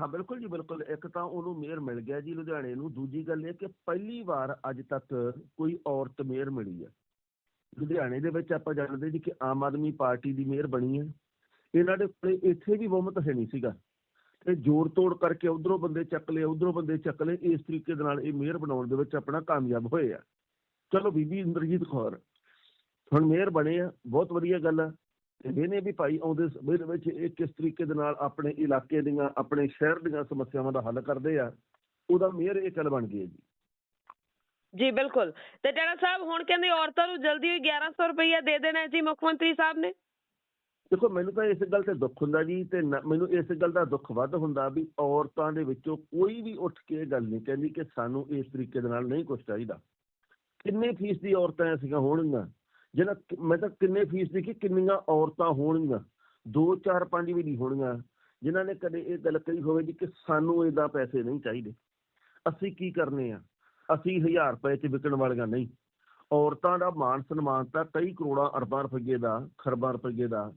ਹਾਂ, ਬਿਲਕੁਲ ਜੀ, ਬਿਲਕੁਲ। ਇੱਕ ਤਾਂ ਉਹਨੂੰ ਮੇਅਰ ਮਿਲ ਗਿਆ ਜੀ ਲੁਧਿਆਣੇ ਨੂੰ। ਦੂਜੀ ਗੱਲ ਇਹ ਕਿ ਪਹਿਲੀ ਵਾਰ ਅੱਜ ਤੱਕ ਕੋਈ ਔਰਤ ਮੇਅਰ ਮਿਲੀ ਹੈ। ਲੁਧਿਆਣੇ ਦੇ ਵਿੱਚ ਆਪਾਂ ਜਾਣਦੇ ਜੀ ਕਿ ਆਮ ਆਦਮੀ ਪਾਰਟੀ ਦੀ ਮੇਅਰ ਬਣੀ ਹੈ। ਇਹਨਾਂ ਦੇ ਕੋਲੇ ਇੱਥੇ ਵੀ ਬਹੁਮਤ ਹੈ ਨਹੀਂ ਸੀਗਾ। ਤੇ ਜੋੜ ਤੋੜ ਕਰਕੇ ਉਧਰੋਂ ਬੰਦੇ ਚੱਕ ਲਏ, ਉਧਰੋਂ ਬੰਦੇ ਚੱਕ ਲਏ। ਇਸ ਤਰੀਕੇ ਦੇ ਨਾਲ ਇਹ ਮੇਅਰ ਬਣਾਉਣ ਦੇ ਵਿੱਚ ਆਪਣਾ ਕਾਮਯਾਬ ਹੋਏ ਆ। ਚਲੋ ਬੀਬੀ ਇੰਦਰਜੀਤ ਕੌਰ ਹੁਣ ਮੇਅਰ ਬਣੇ ਆ ਬਹੁਤ ਵਧੀਆ ਗੱਲ ਆ। ਤੇ ਇਹਨੇ ਵੀ ਭਾਈ ਆਉਂਦੇ ਸਮੇਂ ਦੇ ਵਿੱਚ ਇਹ ਕਿਸ ਤਰੀਕੇ ਦੇ ਨਾਲ ਆਪਣੇ ਇਲਾਕੇ ਦੀਆਂ ਆਪਣੇ ਸ਼ਹਿਰ ਦੀਆਂ ਸਮੱਸਿਆਵਾਂ ਦਾ ਹੱਲ ਕਰਦੇ ਆ ਉਹਦਾ ਮੇਅਰ ਇਹ ਗੱਲ ਬਣ ਗਈ ਜੀ। ਜੀ ਬਿਲਕੁਲ। ਤੇ ਟੈਣਾ ਸਾਹਿਬ ਹੁਣ ਕਹਿੰਦੇ ਔਰਤਾਂ ਨੂੰ ਜਲਦੀ ਹੀ 1100 ਰੁਪਈਆ ਦੇ ਦੇਣਾ ਜੀ ਮੁੱਖ ਮੰਤਰੀ ਸਾਹਿਬ ਨੇ। ਦੇਖੋ ਮੈਨੂੰ ਤਾਂ ਇਸ ਗੱਲ ਤੇ ਦੁੱਖ ਹੁੰਦਾ ਜੀ ਤੇ ਮੈਨੂੰ ਇਸ ਗੱਲ ਦਾ ਦੁੱਖ ਵੱਧ ਹੁੰਦਾ ਵੀ ਔਰਤਾਂ ਦੇ ਵਿੱਚੋਂ ਕੋਈ ਵੀ ਉੱਠ ਕੇ ਇਹ ਗੱਲ ਨਹੀਂ ਕਹਿੰਦੀ ਕਿ ਸਾਨੂੰ ਇਸ ਤਰੀਕੇ ਦੇ ਨਾਲ ਨਹੀਂ ਕੁਝ ਚਾਹੀਦਾ। ਕਿੰਨੇ ਫੀਸ ਦੀ ਔਰਤਾਂ ਐਸੀਆਂ ਹੋਣਗੀਆਂ? ਜਿਹੜਾ ਮੈਂ ਤਾਂ ਕਿੰਨੇ ਫੀਸ ਦੇਖੀ, ਕਿੰਨੀਆਂ ਔਰਤਾਂ ਹੋਣਗੀਆਂ। 2 4 5 ਵੀ ਨਹੀਂ ਹੋਣਗੀਆਂ। ਜਿਨ੍ਹਾਂ ਨੇ ਕਦੇ ਇਹ ਗੱਲ ਕਹੀ ਹੋਵੇ ਜੀ ਕਿ ਸਾਨੂੰ ਇਹਦਾ ਪੈਸੇ ਨਹੀਂ ਚਾਹੀਦੇ। ਅਸੀਂ ਕੀ ਕਰਨੇ ਆ? ਅਸੀਂ 1000 ਰੁਪਏ ਚ ਵਿਕਣ ਵਾਲੀਆਂ ਨਹੀਂ। ਔਰਤਾਂ ਦਾ ਮਾਨ ਸਨਮਾਨ ਤਾਂ ਕਈ ਕਰੋੜਾਂ ਅਰਬਾਂ ਰੁਪਏ ਦਾ, ਖਰਬਾਂ ਰੁਪਏ ਦਾ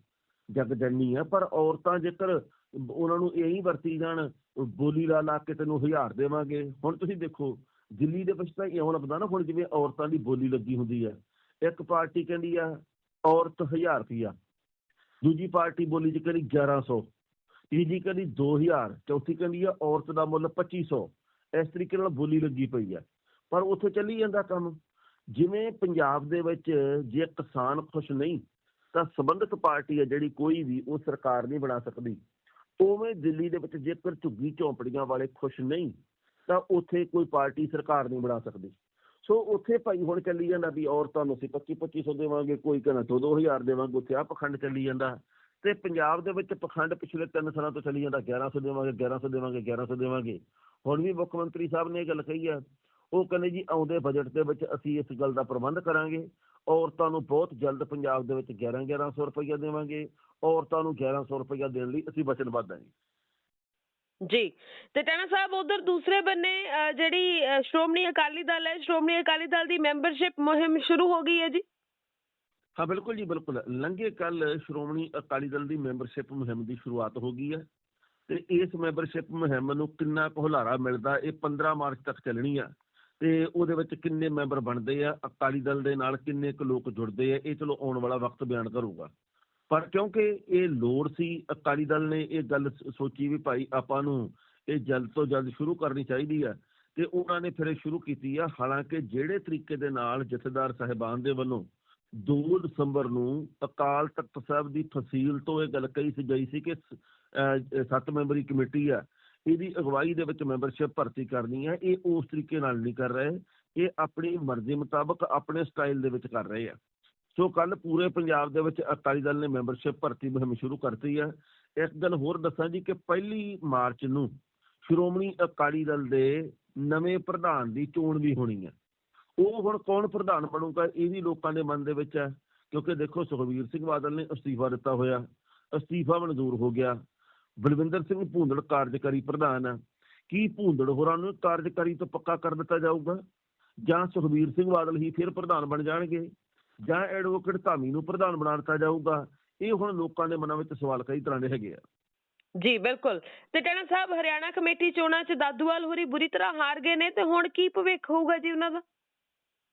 ਜਗ ਜੰਨੀ ਆ, ਪਰ ਔਰਤਾਂ ਜੇਕਰ ਉਹਨਾਂ ਨੂੰ ਇਹੀ ਵਰਤੀ ਜਾਣ, ਬੋਲੀ ਲਾ ਲਾ ਕੇ ਤੈਨੂੰ ਹਜ਼ਾਰ ਦੇਵਾਂਗੇ। ਹੁਣ ਤੁਸੀਂ ਦੇਖੋ, ਦਿੱਲੀ ਦੇ ਵਿੱਚ ਤਾਂ ਇਉਂ ਲੱਗਦਾ ਨਾ, ਹੁਣ ਜਿਵੇਂ ਔਰਤਾਂ ਦੀ ਬੋਲੀ ਲੱਗੀ ਹੁੰਦੀ ਹੈ ਇੱਕ ਪਾਰਟੀ ਕਹਿੰਦੀ ਆ, ਔਰਤ 1000 ਰੁਪਿਆ ਦੂਜੀ ਪਾਰਟੀ ਬੋਲੀ ਜੀ ਕਹਿੰਦੀ 1100 ਤੀਜੀ ਕਹਿੰਦੀ 2000 ਚੌਥੀ ਕਹਿੰਦੀ ਆ, ਔਰਤ ਦਾ ਮੁੱਲ 2500 ਇਸ ਤਰੀਕੇ ਨਾਲ ਬੋਲੀ ਲੱਗੀ ਪਈ ਆ। ਪਰ ਉੱਥੇ ਚੱਲੀ ਜਾਂਦਾ ਕੰਮ। ਜਿਵੇਂ ਪੰਜਾਬ ਦੇ ਵਿੱਚ ਜੇ ਕਿਸਾਨ ਖੁਸ਼ ਨਹੀਂ, ਤਾਂ ਸੰਬੰਧਿਤ ਪਾਰਟੀ ਹੈ ਜਿਹੜੀ ਕੋਈ ਵੀ, ਉਹ ਸਰਕਾਰ ਨਹੀਂ ਬਣਾ ਸਕਦੀ। ਉਵੇਂ ਦਿੱਲੀ ਦੇ ਵਿੱਚ ਜੇਕਰ ਝੁੱਗੀ ਝੌਂਪੜੀਆਂ ਵਾਲੇ ਖੁਸ਼ ਨਹੀਂ, ਤਾਂ ਉੱਥੇ ਕੋਈ ਪਾਰਟੀ ਸਰਕਾਰ ਨਹੀਂ ਬਣਾ ਸਕਦੀ। ਸੋ ਉੱਥੇ ਭਾਈ ਹੁਣ ਚੱਲੀ ਜਾਂਦਾ ਵੀ ਔਰਤਾਂ ਨੂੰ ਅਸੀਂ 25 2500 ਦੇਵਾਂਗੇ, ਕੋਈ ਕਹਿੰਦਾ 2 2000 ਦੇਵਾਂਗੇ, ਉੱਥੇ ਆ ਪਖੰਡ ਚੱਲੀ ਜਾਂਦਾ। ਤੇ ਪੰਜਾਬ ਦੇ ਵਿੱਚ ਪਖੰਡ ਪਿਛਲੇ 3 ਸਾਲਾਂ ਤੋਂ ਚੱਲੀ ਜਾਂਦਾ 1100 ਦੇਵਾਂਗੇ 1100 ਦੇਵਾਂਗੇ 1100 ਦੇਵਾਂਗੇ। ਹੁਣ ਵੀ ਮੁੱਖ ਮੰਤਰੀ ਸਾਹਿਬ ਨੇ ਇਹ ਗੱਲ ਕਹੀ ਹੈ, ਉਹ ਕਹਿੰਦੇ ਜੀ ਆਉਂਦੇ ਬਜਟ ਦੇ ਵਿੱਚ ਅਸੀਂ ਇਸ ਗੱਲ ਦਾ ਪ੍ਰਬੰਧ ਕਰਾਂਗੇ, ਔਰਤਾਂ ਨੂੰ ਬਹੁਤ ਜਲਦ ਪੰਜਾਬ ਦੇ ਵਿੱਚ 11 1100 ਰੁਪਈਆ ਦੇਵਾਂਗੇ, ਔਰਤਾਂ ਨੂੰ 1100 ਰੁਪਈਆ ਦੇਣ ਲਈ ਅਸੀਂ ਵਚਨਬੱਧ ਹਾਂ ਜੀ। ਤੇ ਟੈਣਾ ਸਾਹਿਬ, ਉਧਰ ਦੂਸਰੇ ਬੰਨੇ ਜਿਹੜੀ ਸ਼੍ਰੋਮਣੀ ਅਕਾਲੀ ਦਲ ਹੈ, ਸ਼੍ਰੋਮਣੀ ਅਕਾਲੀ ਦਲ ਦੀ ਮੈਂਬਰਸ਼ਿਪ ਮੁਹਿੰਮ ਸ਼ੁਰੂ ਹੋ ਗਈ ਹੈ ਜੀ? ਹਾਂ, ਬਿਲਕੁਲ ਜੀ, ਬਿਲਕੁਲ। ਲੰਘੇ ਕੱਲ ਸ਼੍ਰੋਮਣੀ ਅਕਾਲੀ ਦਲ ਦੀ ਮੈਂਬਰਸ਼ਿਪ ਮੁਹਿੰਮ ਦੀ ਸ਼ੁਰੂਆਤ ਹੋ ਗਈ ਹੈ। ਤੇ ਇਸ ਮੈਂਬਰਸ਼ਿਪ ਮੁਹਿੰਮ ਨੂੰ ਕਿੰਨਾ ਕੁ ਹੁਲਾਰਾ ਮਿਲਦਾ, ਇਹ 15 ਮਾਰਚ ਤੱਕ ਚੱਲਣੀ ਆ। ਤੇ ਉਹਦੇ ਵਿੱਚ ਕਿੰਨੇ ਮੈਂਬਰ ਬਣਦੇ ਆ, ਅਕਾਲੀ ਦਲ ਦੇ ਨਾਲ ਕਿੰਨੇ ਕੁ ਲੋਕ ਜੁੜਦੇ ਆ, ਇਹ ਚਲੋ ਆਉਣ ਵਾਲਾ ਵਕਤ ਬਿਆਨ ਕਰੂਗਾ। ਪਰ ਕਿਉਂਕਿ ਇਹ ਲੋੜ ਸੀ, ਅਕਾਲੀ ਦਲ ਨੇ ਇਹ ਗੱਲ ਸੋਚੀ ਵੀ ਭਾਈ ਆਪਾਂ ਨੂੰ ਇਹ ਜਲਦ ਤੋਂ ਜਲਦ ਸ਼ੁਰੂ ਕਰਨੀ ਚਾਹੀਦੀ ਆ ਤੇ ਉਹਨਾਂ ਨੇ ਫਿਰ ਇਹ ਸ਼ੁਰੂ ਕੀਤੀ ਆ। ਹਾਲਾਂਕਿ ਜਿਹੜੇ ਤਰੀਕੇ ਦੇ ਨਾਲ ਜਥੇਦਾਰ ਸਾਹਿਬਾਨ ਦੇ ਵੱਲੋਂ 2 ਦਸੰਬਰ ਨੂੰ ਅਕਾਲ ਤਖਤ ਸਾਹਿਬ ਦੀ ਫਸੀਲ ਤੋਂ ਇਹ ਗੱਲ ਕਹੀ ਸੀ, ਗਈ ਸੀ ਕਿ ਸੱਤ ਮੈਂਬਰੀ ਕਮੇਟੀ ਆ, ਇਹਦੀ ਅਗਵਾਈ ਦੇ ਵਿੱਚ ਮੈਂਬਰਸ਼ਿਪ ਭਰਤੀ ਕਰਨੀ ਹੈ ਇਹ ਉਸ ਤਰੀਕੇ ਨਾਲ ਨਹੀਂ ਕਰ ਰਹੇ। ਇਹ ਆਪਣੀ ਮਰਜ਼ੀ ਮੁਤਾਬਕ ਆਪਣੇ ਸਟਾਈਲ ਦੇ ਵਿੱਚ ਕਰ ਰਹੇ ਆ। ਸੋ ਕੱਲ ਪੂਰੇ ਪੰਜਾਬ ਦੇ ਵਿੱਚ ਅਕਾਲੀ ਦਲ ਨੇ ਮੈਂਬਰਸ਼ਿਪ ਭਰਤੀ ਮੁਹਿੰਮ ਸ਼ੁਰੂ ਕਰਤੀ ਹੈ। ਇੱਕ ਗੱਲ ਹੋਰ ਦੱਸਾਂ ਜੀ ਕਿ ਪਹਿਲੀ ਮਾਰਚ ਨੂੰ ਸ਼੍ਰੋਮਣੀ ਅਕਾਲੀ ਦਲ ਦੇ ਨਵੇਂ ਪ੍ਰਧਾਨ ਦੀ ਚੋਣ ਵੀ ਹੋਣੀ ਹੈ। ਉਹ ਹੁਣ ਕੌਣ ਪ੍ਰਧਾਨ ਬਣੂਗਾ ਇਹ ਵੀ ਲੋਕਾਂ ਦੇ ਮਨ ਦੇ ਵਿੱਚ ਹੈ, ਕਿਉਂਕਿ ਦੇਖੋ ਸੁਖਬੀਰ ਸਿੰਘ ਬਾਦਲ ਨੇ ਅਸਤੀਫਾ ਦਿੱਤਾ ਹੋਇਆ, ਅਸਤੀਫਾ ਮਨਜ਼ੂਰ ਹੋ ਗਿਆ। ਬਲਵਿੰਦਰ ਸਿੰਘ ਭੂੰਦੜ ਕਾਰਜਕਾਰੀ ਪ੍ਰਧਾਨ ਹੈ। ਕੀ ਭੂੰਦੜ ਹੋਰਾਂ ਨੂੰ ਕਾਰਜਕਾਰੀ ਤੋਂ ਪੱਕਾ ਕਰ ਦਿੱਤਾ ਜਾਊਗਾ? ਜਾਂ ਸੁਖਬੀਰ ਸਿੰਘ ਬਾਦਲ ਹੀ ਫਿਰ ਪ੍ਰਧਾਨ ਬਣ ਜਾਣਗੇ? ਜਾਂ ਐਡਵੋਕੇਟ ਧਾਮੀ ਨੂੰ ਪ੍ਰਧਾਨ ਬਣਾ ਦਿੱਤਾ ਜਾਊਗਾ ਇਹ ਹੁਣ ਲੋਕਾਂ ਦੇ ਮਨਾਂ ਵਿੱਚ ਸਵਾਲ ਕਈ ਤਰ੍ਹਾਂ ਦੇ ਹੈਗੇ ਆ। ਜੀ ਬਿਲਕੁਲ। ਤੇ ਟੈਣਾ ਸਾਹਿਬ ਹਰਿਆਣਾ ਕਮੇਟੀ ਚੋਣਾਂ 'ਚ ਦਾਦੂਵਾਲ ਹੋਰੀ ਬੁਰੀ ਤਰ੍ਹਾਂ ਹਾਰ ਗਏ ਨੇ ਤੇ ਹੁਣ ਕੀ ਭਵਿੱਖ ਹੋਊਗਾ ਜੀ ਉਹਨਾਂ ਦਾ?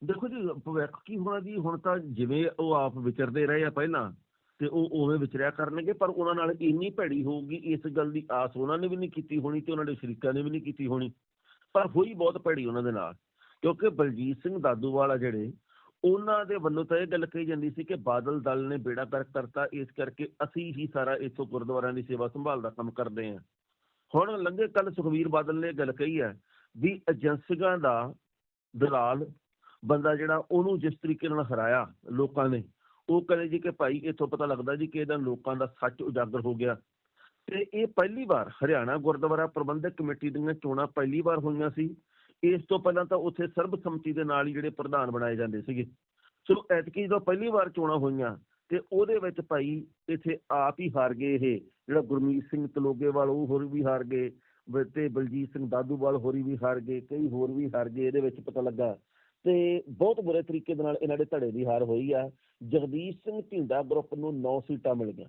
ਦੇਖੋ ਜੀ ਭਵਿੱਖ ਕੀ ਹੋਣਾ ਜੀ ਹੁਣ ਤਾਂ ਜਿਵੇਂ ਉਹ ਆਪ ਵਿਚਰਦੇ ਰਹੇ ਆ ਪਹਿਲਾਂ ਤੇ ਉਹ ਉਵੇਂ ਵਿਚਰਿਆ ਕਰਨਗੇ ਪਰ ਉਹਨਾਂ ਨਾਲ ਇੰਨੀ ਭੈੜੀ ਹੋਊਗੀ ਇਸ ਗੱਲ ਦੀ ਆਸ ਉਹਨਾਂ ਨੇ ਵੀ ਨਹੀਂ ਕੀਤੀ ਹੋਣੀ ਤੇ ਉਹਨਾਂ ਦੇ ਸ਼ਰੀਕਾਂ ਨੇ ਵੀ ਨਹੀਂ ਕੀਤੀ ਹੋਣੀ। ਪਰ ਹੋਈ ਬਹੁਤ ਭੈੜੀ ਉਹਨਾਂ ਦੇ ਨਾਲ ਕਿਉਂਕਿ ਬਲਜੀਤ ਸਿੰਘ ਦਾਦੂਵਾਲ ਆ ਜਿਹੜੇ ਉਹਨਾਂ ਦੇ ਵੱਲੋਂ ਤਾਂ ਇਹ ਗੱਲ ਕਹੀ ਜਾਂਦੀ ਸੀ ਕਿ ਬਾਦਲ ਦਲ ਨੇ ਬੇੜਾ ਕਰ ਕਰਤਾ, ਇਸ ਕਰਕੇ ਅਸੀਂ ਹੀ ਸਾਰਾ ਇੱਥੋਂ ਗੁਰਦੁਆਰਿਆਂ ਦੀ ਸੇਵਾ ਸੰਭਾਲ ਦਾ ਕੰਮ ਕਰਦੇ ਹਾਂ। ਹੁਣ ਲੰਘੇ ਕੱਲ ਸੁਖਵੀਰ ਬਾਦਲ ਨੇ ਇਹ ਗੱਲ ਕਹੀ ਹੈ ਵੀ ਏਜੰਸੀਆਂ ਦਾ ਦਲਾਲ ਬੰਦਾ ਜਿਹੜਾ ਉਹਨੂੰ ਜਿਸ ਤਰੀਕੇ ਨਾਲ ਹਰਾਇਆ ਲੋਕਾਂ ਨੇ, ਉਹ ਕਹਿੰਦੇ ਜੀ ਕਿ ਭਾਈ ਇੱਥੋਂ ਪਤਾ ਲੱਗਦਾ ਜੀ ਕਿ ਇਹਦਾ ਲੋਕਾਂ ਦਾ ਸੱਚ ਉਜਾਗਰ ਹੋ ਗਿਆ। ਤੇ ਇਹ ਪਹਿਲੀ ਵਾਰ ਹਰਿਆਣਾ ਗੁਰਦੁਆਰਾ ਪ੍ਰਬੰਧਕ ਕਮੇਟੀ ਦੀਆਂ ਚੋਣਾਂ ਪਹਿਲੀ ਵਾਰ ਹੋਈਆਂ ਸੀ। ਇਸ ਤੋਂ ਪਹਿਲਾਂ ਤਾਂ ਉੱਥੇ ਸਰਬਸੰਮਤੀ ਦੇ ਨਾਲ ਹੀ ਜਿਹੜੇ ਪ੍ਰਧਾਨ ਬਣਾਏ ਜਾਂਦੇ ਸੀਗੇ। ਚਲੋ ਐਤਕੀ ਜਦੋਂ ਪਹਿਲੀ ਵਾਰ ਚੋਣਾਂ ਹੋਈਆਂ, ਤੇ ਉਹਦੇ ਵਿੱਚ ਭਾਈ ਇੱਥੇ ਆਪ ਹੀ ਹਾਰ ਗਏ ਇਹ। ਜਿਹੜਾ ਗੁਰਮੀਤ ਸਿੰਘ ਤਲੋਗੇਵਾਲ, ਉਹ ਹੋਰ ਵੀ ਹਾਰ ਗਏ। ਤੇ ਬਲਜੀਤ ਸਿੰਘ ਦਾਦੂਵਾਲ ਹੋਰੀ ਵੀ ਹਾਰ ਗਏ, ਕਈ ਹੋਰ ਵੀ ਹਾਰ ਗਏ, ਇਹਦੇ ਵਿੱਚ ਪਤਾ ਲੱਗਾ। ਤੇ ਬਹੁਤ ਬੁਰੇ ਤਰੀਕੇ ਦੇ ਨਾਲ ਇਹਨਾਂ ਦੇ ਧੜੇ ਦੀ ਹਾਰ ਹੋਈ ਆ। ਜਗਦੀਸ਼ ਸਿੰਘ ਢਿੰਡਾ ਗਰੁੱਪ ਨੂੰ 9 ਸੀਟਾਂ ਮਿਲ ਗਈਆਂ।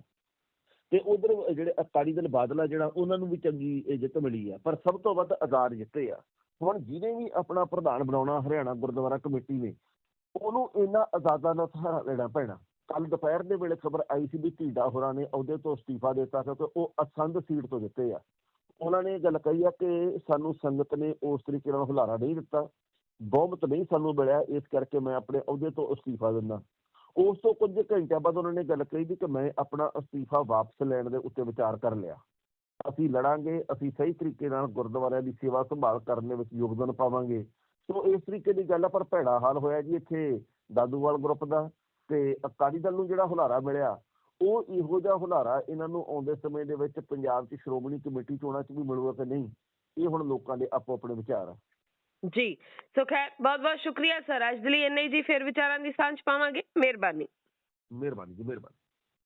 ਤੇ ਉਧਰ ਜਿਹੜੇ ਅਕਾਲੀ ਦਲ ਬਾਦਲ ਆ ਜਿਹੜਾ ਉਹਨਾਂ ਨੂੰ ਵੀ ਚੰਗੀ ਇਹ ਜਿੱਤ ਮਿਲੀ ਆ। ਪਰ ਸਭ ਤੋਂ ਵੱਧ ਆਜ਼ਾਦ ਜਿੱਤੇ ਆ। ਹੁਣ ਜਿਹਨੇ ਵੀ ਆਪਣਾ ਪ੍ਰਧਾਨ ਬਣਾਉਣਾ ਹਰਿਆਣਾ ਗੁਰਦੁਆਰਾ ਕਮੇਟੀ ਨੇ, ਉਹਨੂੰ ਇਹਨਾਂ ਆਜ਼ਾਦਾਂ ਦਾ ਸਹਾਰਾ ਲੈਣਾ ਪੈਣਾ। ਕੱਲ ਦੁਪਹਿਰ ਦੇ ਵੇਲੇ ਖਬਰ ਆਈ ਸੀ ਵੀ ਢੀਡਾ ਹੋਰਾਂ ਨੇ ਅਹੁਦੇ ਤੋਂ ਅਸਤੀਫਾ ਦਿੱਤਾ ਕਿਉਂਕਿ ਉਹ ਅਸੰਦ ਸੀਟ ਤੋਂ ਦਿੱਤੇ ਆ। ਉਹਨਾਂ ਨੇ ਇਹ ਗੱਲ ਕਹੀ ਆ ਕਿ ਸਾਨੂੰ ਸੰਗਤ ਨੇ ਉਸ ਤਰੀਕੇ ਨਾਲ ਹੁਲਾਰਾ ਨਹੀਂ ਦਿੱਤਾ। ਬਹੁਮਤ ਨਹੀਂ ਸਾਨੂੰ ਮਿਲਿਆ, ਇਸ ਕਰਕੇ ਮੈਂ ਆਪਣੇ ਅਹੁਦੇ ਤੋਂ ਅਸਤੀਫਾ ਦਿੰਦਾ। ਉਸ ਤੋਂ ਕੁਝ ਘੰਟਿਆਂ ਬਾਅਦ ਉਹਨਾਂ ਨੇ ਗੱਲ ਕਹੀ ਵੀ ਕਿ ਮੈਂ ਆਪਣਾ ਅਸਤੀਫਾ ਵਾਪਸ ਲੈਣ ਦੇ ਉੱਤੇ ਵਿਚਾਰ ਕਰ ਲਿਆ। ਅਸੀਂ ਲੜਾਂਗੇ ਅਸੀਂ ਸਹੀ ਤਰੀਕੇ ਨਾਲ ਗੁਰਦੁਆਰਿਆਂ ਦੀ ਸੇਵਾ ਸੰਭਾਲ ਕਰਨ ਦੇ ਵਿੱਚ ਯੋਗਦਾਨ ਪਾਵਾਂਗੇ। ਸੋ ਇਸ ਤਰੀਕੇ ਦੀ ਗੱਲ ਆ ਪਰ ਭੈੜਾ ਹਾਲ ਹੋਇਆ ਜੀ ਇੱਥੇ ਦਾਦੂਵਾਲ ਗਰੁੱਪ ਦਾ ਤੇ ਅਕਾਲੀ ਦਲ ਨੂੰ ਜਿਹੜਾ ਹੁਲਾਰਾ ਮਿਲਿਆ ਉਹ ਇਹੋ ਜਿਹਾ ਹੁਲਾਰਾ ਇਹਨਾਂ ਨੂੰ ਆਉਂਦੇ ਸਮੇਂ ਦੇ ਵਿੱਚ ਪੰਜਾਬ 'ਚ ਸ਼੍ਰੋਮਣੀ ਕਮੇਟੀ ਚੋਣਾਂ 'ਚ ਵੀ ਮਿਲੂਗਾ ਕਿ ਨਹੀਂ ਇਹ ਹੁਣ ਲੋਕਾਂ ਦੇ ਆਪੋ ਆਪਣੇ ਵਿਚਾਰ ਆ। ਜੀ ਸੋ ਖੈਰ ਬਹੁਤ ਬਹੁਤ ਸ਼ੁਕਰੀਆ ਸਰ। ਅੱਜ ਦੇ ਲਈ ਇੰਨੇ ਜੀ ਫਿਰ ਵਿਚਾਰਾਂ ਦੀ ਸਾਂਝ ਪਾਵਾਂਗੇ। ਮਿਹਰਬਾਨੀ। ਮਿਹਰਬਾਨੀ ਜੀ ਮਿਹਰਬਾਨੀ।